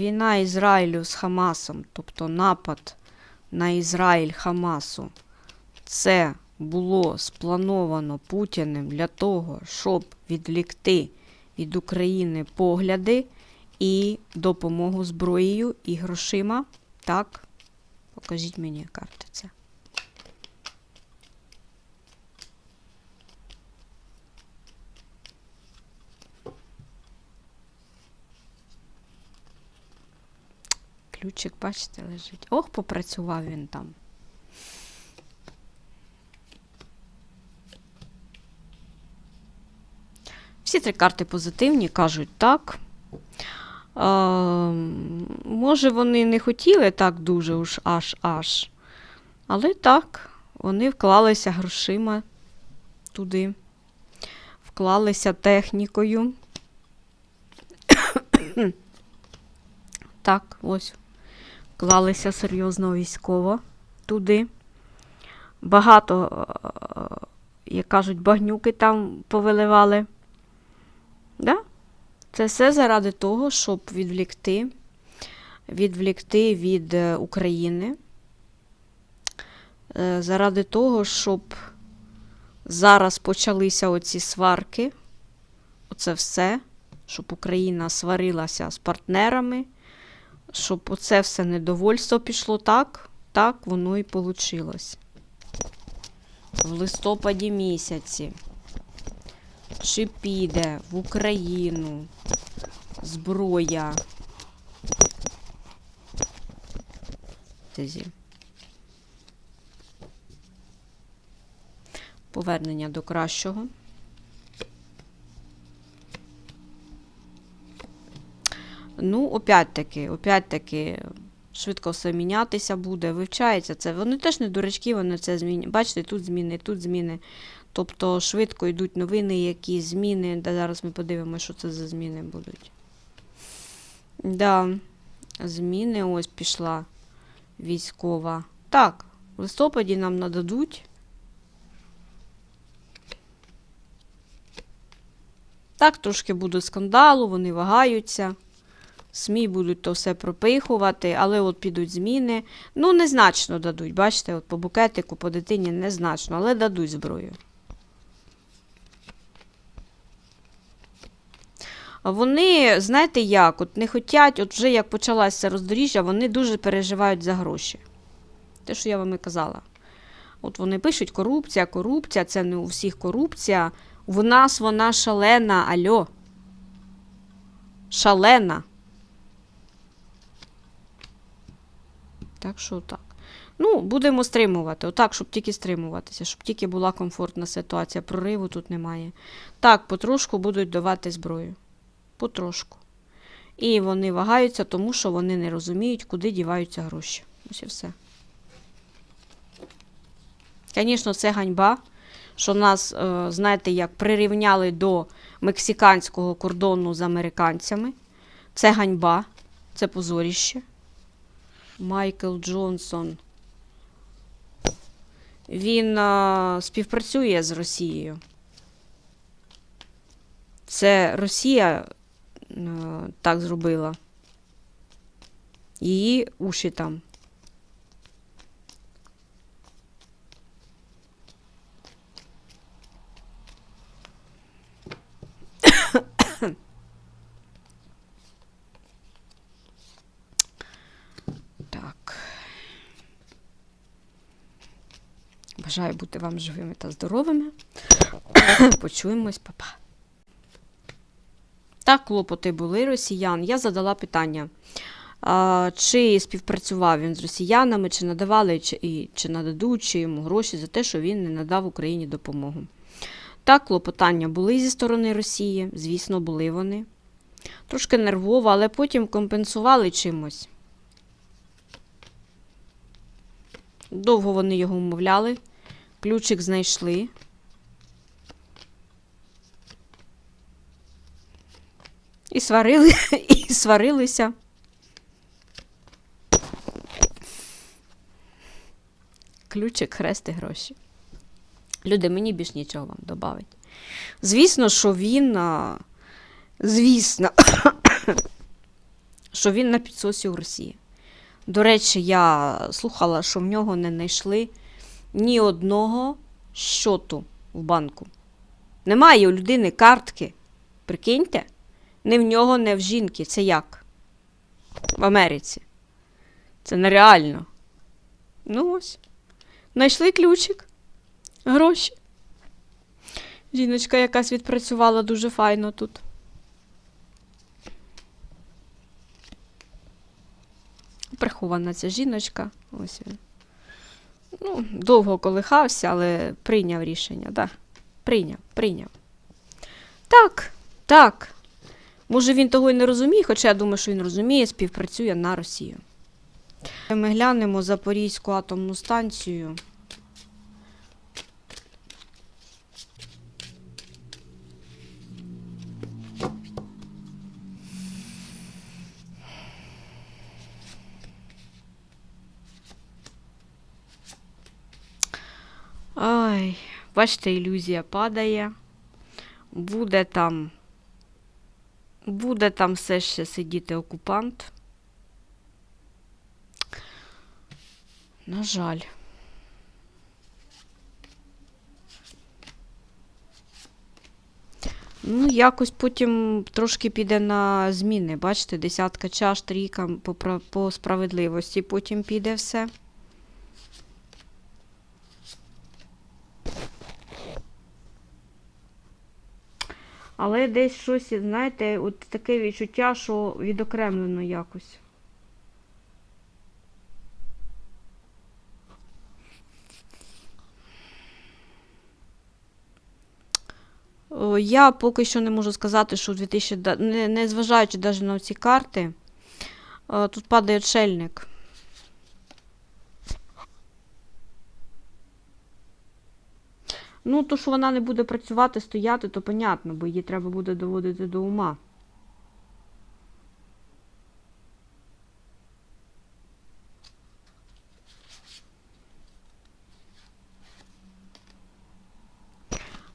Війна Ізраїлю з Хамасом, тобто напад на Ізраїль Хамасу, це було сплановано Путіним для того, щоб відлікти від України погляди і допомогу зброєю і грошима. Так, покажіть мені карти це. Ключик, бачите, лежить. Ох, попрацював він там. Всі три карти позитивні, кажуть так. Е, може, вони не хотіли так дуже уж аж-аж. Але так, вони вклалися грошима туди, вклалися технікою. так, ось. Вклалися серйозно військово туди. Багато, е, як кажуть, багнюки там повиливали. Да? Це все заради того, щоб відвлікти, відвлікти від е, України. Е, Заради того, щоб зараз почалися оці сварки, оце все, щоб Україна сварилася з партнерами, щоб оце все недовольство пішло так, так воно і вийшло. В листопаді місяці. Чи піде в Україну зброя? Повернення до кращого. Ну, опять-таки, опять-таки, швидко все мінятися буде, вивчається це. Вони теж не дурачки, вони це змінюють. Бачите, тут зміни, тут зміни. Тобто швидко йдуть новини, які зміни. Да, зараз ми подивимося, що це за зміни будуть. Да, зміни ось пішла військова. Так, в листопаді нам нададуть. Так, трошки буде скандалу, вони вагаються. СМІ будуть то все пропихувати, але от підуть зміни. Ну, незначно дадуть. Бачите, от по букетику, по дитині незначно, але дадуть зброю. Вони, знаєте як, от не хотять, от вже як почалася роздоріжжя, вони дуже переживають за гроші. Те, що я вам і казала. От вони пишуть корупція, корупція, це не у всіх корупція. В нас вона шалена, альо. Шалена. Так що так. Ну, будемо стримувати. Отак, щоб тільки стримуватися, щоб тільки була комфортна ситуація. Прориву тут немає. Так, потрошку будуть давати зброю. Потрошку. І вони вагаються, тому що вони не розуміють, куди діваються гроші. Ось і все. Звісно, це ганьба, що нас, е, знаєте, як прирівняли до мексиканського кордону з американцями. Це ганьба, це позоріще. Майкл Джонсон. Він а, співпрацює з Росією. Це Росія а, так зробила. Її уші там. Так. Бажаю бути вам живими та здоровими. Почуємось, папа. Так, клопоти були росіян. Я задала питання, а, чи співпрацював він з росіянами, чи надавали, чи, чи нададуть, чи йому гроші за те, що він не надав Україні допомогу. Так, клопотання були зі сторони Росії, звісно, були вони. Трошки нервово, але потім компенсували чимось. Довго вони його умовляли, ключик знайшли. І сварили, і сварилися. Ключик, хрест і гроші. Люди, мені більш нічого вам додавить. Звісно, що він. Звісно, що він на підсосі у Росії. До речі, я слухала, що в нього не знайшли ні одного щоту в банку. Немає у людини картки. Прикиньте? Не в нього, не в жінки. Це як? В Америці. Це нереально. Ну ось. Знайшли ключик. Гроші. Жіночка якась відпрацювала дуже файно тут. Прихована ця жіночка. Ось він. Ну, довго колихався, але прийняв рішення. Да. Прийняв, прийняв. Так, так. Може, він того й не розуміє, хоча я думаю, що він розуміє, співпрацює на Росію. Ми глянемо Запорізьку атомну станцію. Ай, бачите, ілюзія падає. Буде там. Буде там все ще сидіти окупант. На жаль. Ну, якось потім трошки піде на зміни. Бачите, десятка чаш, трійка по, по справедливості. Потім піде все. Але десь щось, знаєте, от таке відчуття, що відокремлено якось. Я поки що не можу сказати, що в 2000, да- не, не зважаючи навіть на ці карти, е, тут падає отшельник. Ну, то, що вона не буде працювати, стояти, то понятно, бо її треба буде доводити до ума.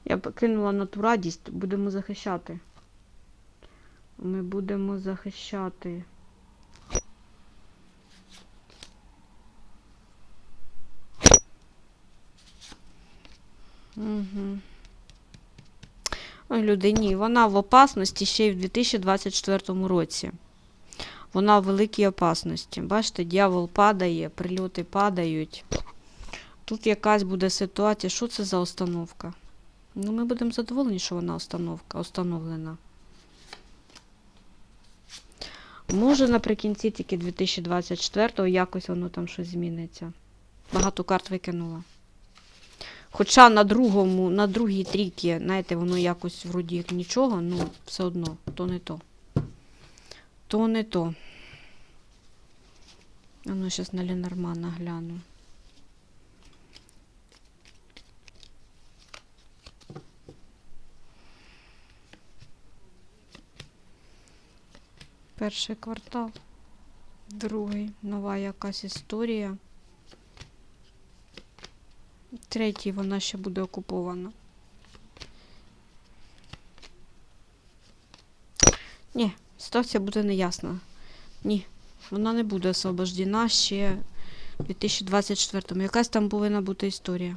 Я б кинула на ту радість, будемо захищати. Ми будемо захищати. Угу. Ой, людині, вона в опасності ще й в 2024 році. Вона в великій опасності. Бачите, дьявол падає, прильоти падають. Тут якась буде ситуація. Що це за установка? Ну, ми будемо задоволені, що вона установка, установлена. Може, наприкінці тільки 2024-го якось воно там щось зміниться. Багато карт викинула. Хоча на другому, на другій трійці, знаєте, воно якось вроді як нічого, ну все одно, то не то. То не то. А ну, зараз на Ленормана гляну. Перший квартал, другий, нова якась історія. Третій вона ще буде окупована. Ні, ситуація буде неясна. Ні, вона не буде освобождена ще в 2024-му. Якась там повинна бути історія.